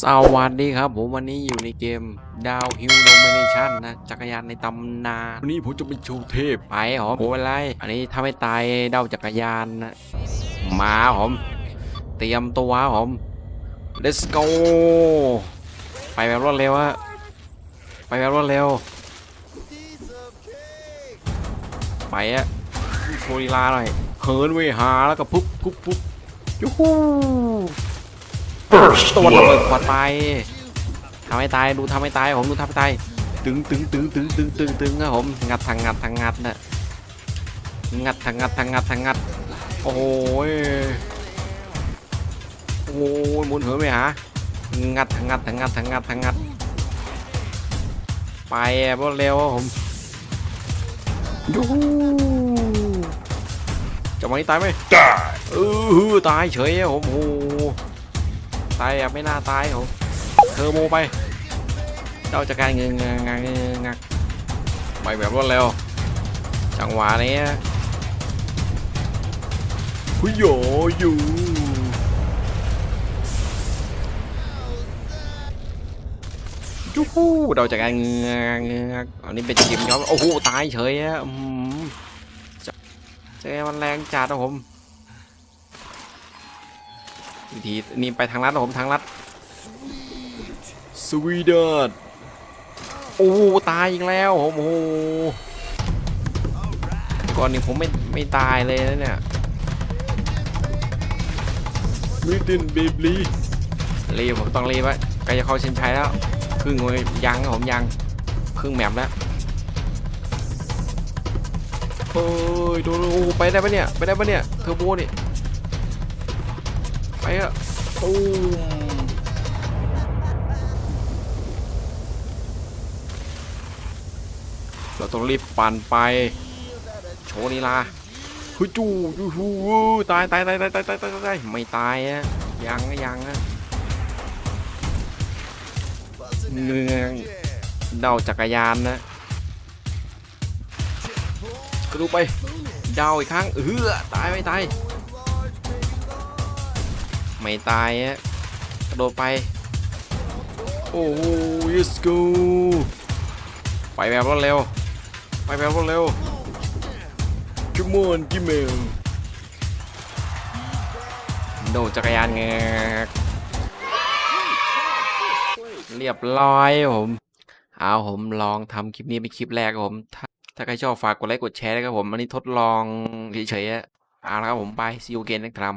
สวัสดีครับผมวันนี้อยู่ในเกมดาวฮิลโนมิเนชันนะจักรยานในตำนานวันนี้ผมจะเป็นโชว์เทพไปหอมโอ้อะไร อันนี้ถ้าไม่ตายเดาจักรยานนะมาหอม เตรียมตัวหอม let's go ไปแบบรวดเร็วอะไปแบบรวดเร็ว ไปอะโชว์ลีลาหน่อยเหินเวหาแล้วก็ปุ๊บปุ๊บปุ๊บยูฮู First ตัวระเบิด blood. ขวดไปทำให้ตายดูทำให้ตายผมดูทำให้ตายตึงตึงตึงตึงตึงตึงตึงครับผมงัดทางงัดทางงัดน่ะงัดทางงัดทางงัดทางงัดโอ้ยโอ้ยหมุนเหินไปหางัดทางงัดทางงัดทางงัดทางงัด ไปอะรวดเร็วครับผมยูฮูจะไม่ตายไหม Die. เออตายเฉยอะผมโอ้โห ตายอะไม่น่าตายผมเทอร์โมไป เจ้าจัดการเงินงงงงงไปแบบรวดเร็ว จังหวะนี้หุยโยอยู่ยูฮูเราจัดการเงินเงินอันนี้เป็นจิมย้อนโอ้โหตายเฉยอะอืมจะเจอมันแรงจัดนะผม วิธีนี่ไปทางลัดนะผมทางลัดสวีเดนโอ้ตายอีกแล้วผมโอ้โหก่อนนี้ผมไม่ไม่ตายเลยนะเนี่ยมิตินเบบลีรีบผมต้องรีบไว้ใกล้จะเข้าเส้นชัยแล้วครึ่งเลยยังครับผมยังครึ่งแมปแล้วเฮ้ยโดนโอ้โหไปได้ปะเนี่ยไปได้ปะเนี่ยเทอร์โบนี่ ไปอะตูมเราต้องรีบปั่นไป โชว์ลีลาฮึจูยูฮูตายตายตายตายตายตายตายตายไม่ตายอะยังอะยังอะเงืองเดาจักรยานนะกระดูกไปเดาอีกครั้งเออตายไม่ตาย ไม่ตายอะกระโดดไป โอ้โห yes go ไปแบบรวดเร็ว ไปแบบรวดเร็ว come on กิมเมลโดดจักรยานแงกเรียบร้อยผมเอาผมลองทำคลิปนี้เป็นคลิปแรกครับผมถ้าถ้าใครชอบฝากกดไลค์กดแชร์นะครับผม อันนี้ทดลองเฉยๆอะเอาละครับผมไป see you again นะครับ